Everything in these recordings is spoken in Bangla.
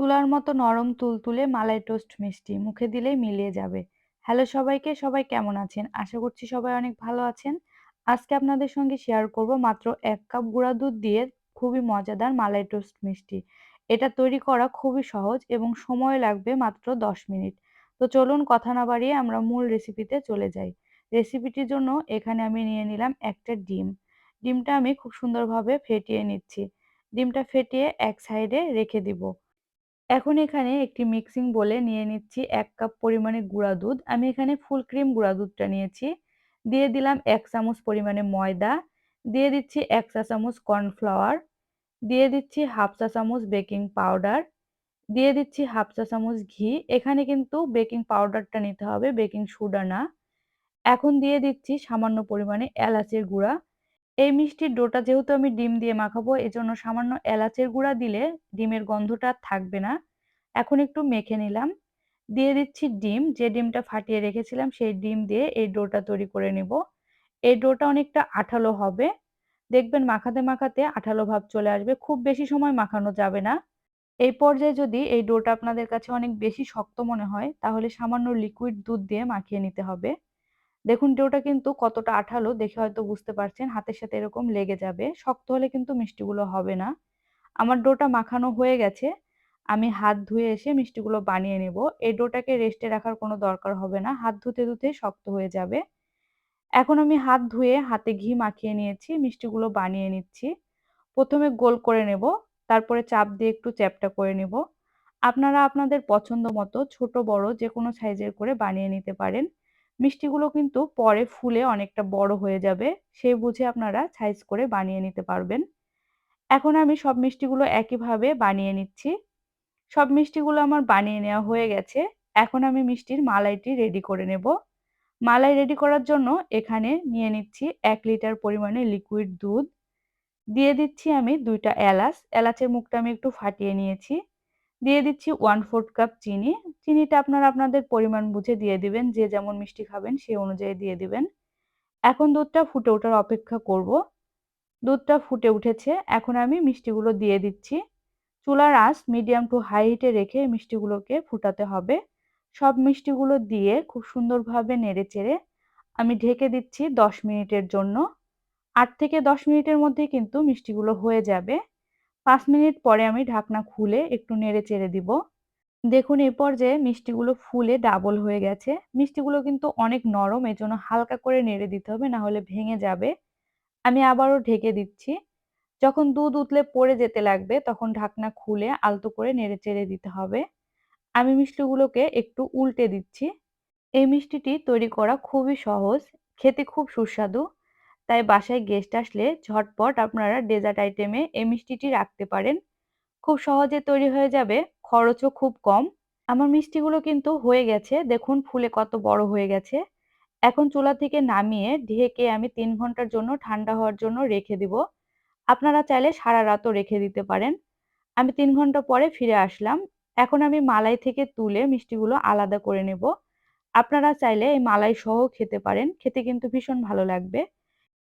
তুলার মতো নরম তুলতুলে মালাই টোস্ট মিষ্টি মুখে দিলেই মিলিয়ে যাবে। হ্যালো সবাইকে, সবাই কেমন আছেন? আশা করছি সবাই অনেক ভালো আছেন। আজকে আপনাদের সঙ্গে শেয়ার করব মাত্র এক কাপ গুঁড়া দুধ দিয়ে খুবই মজাদার মালাই টোস্ট মিষ্টি। এটা তৈরি করা খুবই সহজ এবং সময় লাগবে মাত্র দশ মিনিট। তো চলুন কথা না বাড়িয়ে আমরা মূল রেসিপিতে চলে যাই। রেসিপিটির জন্য এখানে আমি নিয়ে নিলাম একটা ডিম। ডিমটা আমি খুব সুন্দরভাবে ফেটিয়ে নিচ্ছি। ডিমটা ফেটিয়ে এক সাইডে রেখে দিব। এখন এখানে একটি মিক্সিং বলে নিয়ে নিচ্ছি এক কাপ পরিমাণে গুঁড়া দুধ। আমি এখানে ফুল ক্রিম গুঁড়া দুধটা নিয়েছি। দিয়ে দিলাম এক চামচ পরিমাণে ময়দা। দিয়ে দিচ্ছি এক চা চামচ কর্নফ্লাওয়ার দিয়ে দিচ্ছি হাফ চা চামচ বেকিং পাউডার দিয়ে দিচ্ছি হাফ চা চামচ ঘি। এখানে কিন্তু বেকিং পাউডারটা নিতে হবে বেকিং সোডা না। এখন দিয়ে দিচ্ছি সামান্য পরিমাণে এলাচের গুঁড়া। এই মিষ্টির ডোটা যেহেতু আমি ডিম দিয়ে মাখাবো, এজন্য সামান্য এলাচের গুঁড়া দিলে ডিমের গন্ধটা থাকবে না। এখন একটু মেখে নিলাম। দিয়ে দিচ্ছি ডিম, যে ডিমটা ফাটিয়ে রেখেছিলাম সেই ডিম দিয়ে এই ডোটা তৈরি করে নেব। এই ডোটা অনেকটা আঠালো হবে। দেখবেন মাখাতে মাখাতে আঠালো ভাব চলে আসবে, খুব বেশি সময় মাখানো যাবে না। এই পর্যায়ে যদি এই ডোটা আপনাদের কাছে অনেক বেশি শক্ত মনে হয়, তাহলে সামান্য লিকুইড দুধ দিয়ে মাখিয়ে নিতে হবে। দেখুন ডোটা কিন্তু কতটা আঠালো দেখে হয়তো বুঝতে পারছেন, হাতের সাথে এরকম লেগে যাবে, শক্ত হলে কিন্তু মিষ্টিগুলো হবে না। আমার ডোটা মাখানো হয়ে গেছে, আমি হাত ধুয়ে এসে মিষ্টিগুলো বানিয়ে নেব। এই ডোটাকে রেস্টে রাখার কোনো দরকার হবে না, হাত ধুতে ধুতে শক্ত হয়ে যাবে। এখন আমি হাত ধুয়ে হাতে ঘি মাখিয়ে নিয়েছি, মিষ্টিগুলো বানিয়ে নিচ্ছি। প্রথমে গোল করে নেব, তারপরে চাপ দিয়ে একটু চ্যাপটা করে নেব। আপনারা আপনাদের পছন্দ মতো ছোট, বড় যে কোনো সাইজের করে বানিয়ে নিতে পারেন। মিষ্টিগুলো কিন্তু পরে ফুলে অনেকটা বড় হয়ে যাবে সেই বুঝে আপনারা সাইজ করে বানিয়ে নিতে পারবেন। এখন আমি সব মিষ্টিগুলো একইভাবে বানিয়ে নিচ্ছি। সব মিষ্টিগুলো আমার বানিয়ে নেওয়া হয়ে গেছে। এখন আমি মিষ্টির মালাইটি রেডি করে নেব। মালাই রেডি করার জন্য এখানে নিয়ে নিচ্ছি এক লিটার পরিমাণে লিকুইড দুধ। দিয়ে দিচ্ছি আমি দুইটা এলাচ। এলাচের মুখটা আমি একটু ফাটিয়ে নিয়েছি। দিয়ে দিচ্ছি ওয়ান ফোর্থ কাপ চিনি। চিনিটা আপনারা আপনাদের পরিমাণ বুঝে দিয়ে দিবেন, যে যেমন মিষ্টি খাবেন সেই অনুযায়ী দিয়ে দিবেন। এখন দুধটা ফুটে ওঠার অপেক্ষা করব। দুধটা ফুটে উঠেছে, এখন আমি মিষ্টিগুলো দিয়ে দিচ্ছি। চুলার আঁচ মিডিয়াম টু হাই হিটে রেখে মিষ্টিগুলোকে ফুটাতে হবে। সব মিষ্টিগুলো দিয়ে খুব সুন্দরভাবে নেড়ে চেড়ে আমি ঢেকে দিচ্ছি দশ মিনিটের জন্য। আট থেকে দশ মিনিটের মধ্যে কিন্তু মিষ্টিগুলো হয়ে যাবে। পাঁচ মিনিট পরে আমি ঢাকনা খুলে একটু নেড়ে চেড়ে দিব। দেখুন এই পর্যায়ে মিষ্টিগুলো ফুলে ডাবল হয়ে গেছে, মিষ্টিগুলো কিন্তু অনেক নরম, এজন্য হালকা করে নেড়ে দিতে হবে না হলে ভেঙে যাবে। আমি আবারও ঢেকে দিচ্ছি। যখন দুধ উতলে পড়ে যেতে লাগবে, তখন ঢাকনা খুলে আলতো করে নেড়ে চেড়ে দিতে হবে। আমি মিষ্টিগুলোকে একটু উল্টে দিচ্ছি। এই মিষ্টিটি তৈরি করা খুবই সহজ, খেতে খুব সুস্বাদু। তাই বাসায় গেস্ট আসলে ঝটপট আপনারা ডেজার্ট আইটেমে এই মিষ্টিটি রাখতে পারেন। খুব সহজে তৈরি হয়ে যাবে। খরচও খুব কম। আমার মিষ্টিগুলো কিন্তু হয়ে গেছে। দেখুন, ফুলে কত বড় হয়ে গেছে। এখন চুলা থেকে নামিয়ে ঢেকে আমি তিন ঘণ্টার জন্য ঠান্ডা হওয়ার জন্য রেখে দিব। আপনারা চাইলে সারা রাতও রেখে দিতে পারেন। আমি তিন ঘণ্টা পরে ফিরে আসলাম। এখন আমি মালাই থেকে তুলে মিষ্টিগুলো আলাদা করে নেব। আপনারা চাইলে এই মালাই সহ খেতে পারেন। খেতে কিন্তু ভীষণ ভালো লাগবে।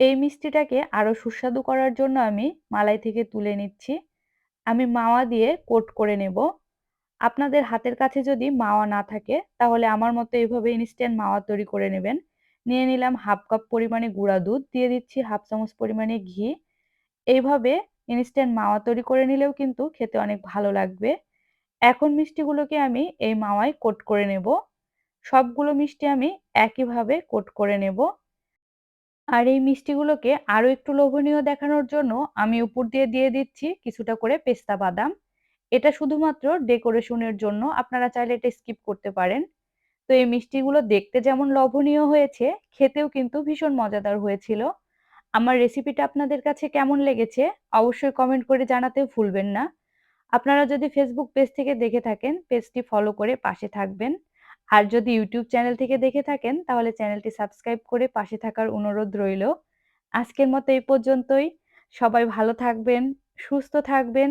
এই মিষ্টিটাকে আরও সুস্বাদু করার জন্য আমি মালাই থেকে তুলে নিচ্ছি। আমি মাওয়া দিয়ে কোট করে নেব। আপনাদের হাতের কাছে যদি মাওয়া না থাকে, তাহলে আমার মতো এইভাবে ইনস্ট্যান্ট মাওয়া তৈরি করে নেবেন। নিয়ে নিলাম হাফ কাপ পরিমাণে গুঁড়া দুধ, দিয়ে দিচ্ছি হাফ চামচ পরিমাণে ঘি। এইভাবে ইনস্ট্যান্ট মাওয়া তৈরি করে নিলেও কিন্তু খেতে অনেক ভালো লাগবে। এখন মিষ্টিগুলোকে আমি এই মাওয়ায় কোট করে নেব। সবগুলো মিষ্টি আমি একইভাবে কোট করে নেব। আর এই মিষ্টিগুলোকে আরও একটু লোভনীয় দেখানোর জন্য আমি উপর দিয়ে দিয়ে দিচ্ছি কিছুটা করে পেস্তা বাদাম। এটা শুধুমাত্র ডেকোরেশনের জন্য আপনারা চাইলে এটা স্কিপ করতে পারেন। তো এই মিষ্টিগুলো দেখতে যেমন লোভনীয় হয়েছে, খেতেও কিন্তু ভীষণ মজাদার হয়েছিল। আমার রেসিপিটা আপনাদের কাছে কেমন লেগেছে অবশ্যই কমেন্ট করে জানাতে ভুলবেন না। আপনারা যদি ফেসবুক পেজ থেকে দেখে থাকেন পেজটি ফলো করে পাশে থাকবেন। আর যদি ইউটিউব চ্যানেল থেকে দেখে থাকেন, তাহলে চ্যানেলটি সাবস্ক্রাইব করে পাশে থাকার অনুরোধ রইল। আজকের মতো এই পর্যন্তই। সবাই ভালো থাকবেন, সুস্থ থাকবেন।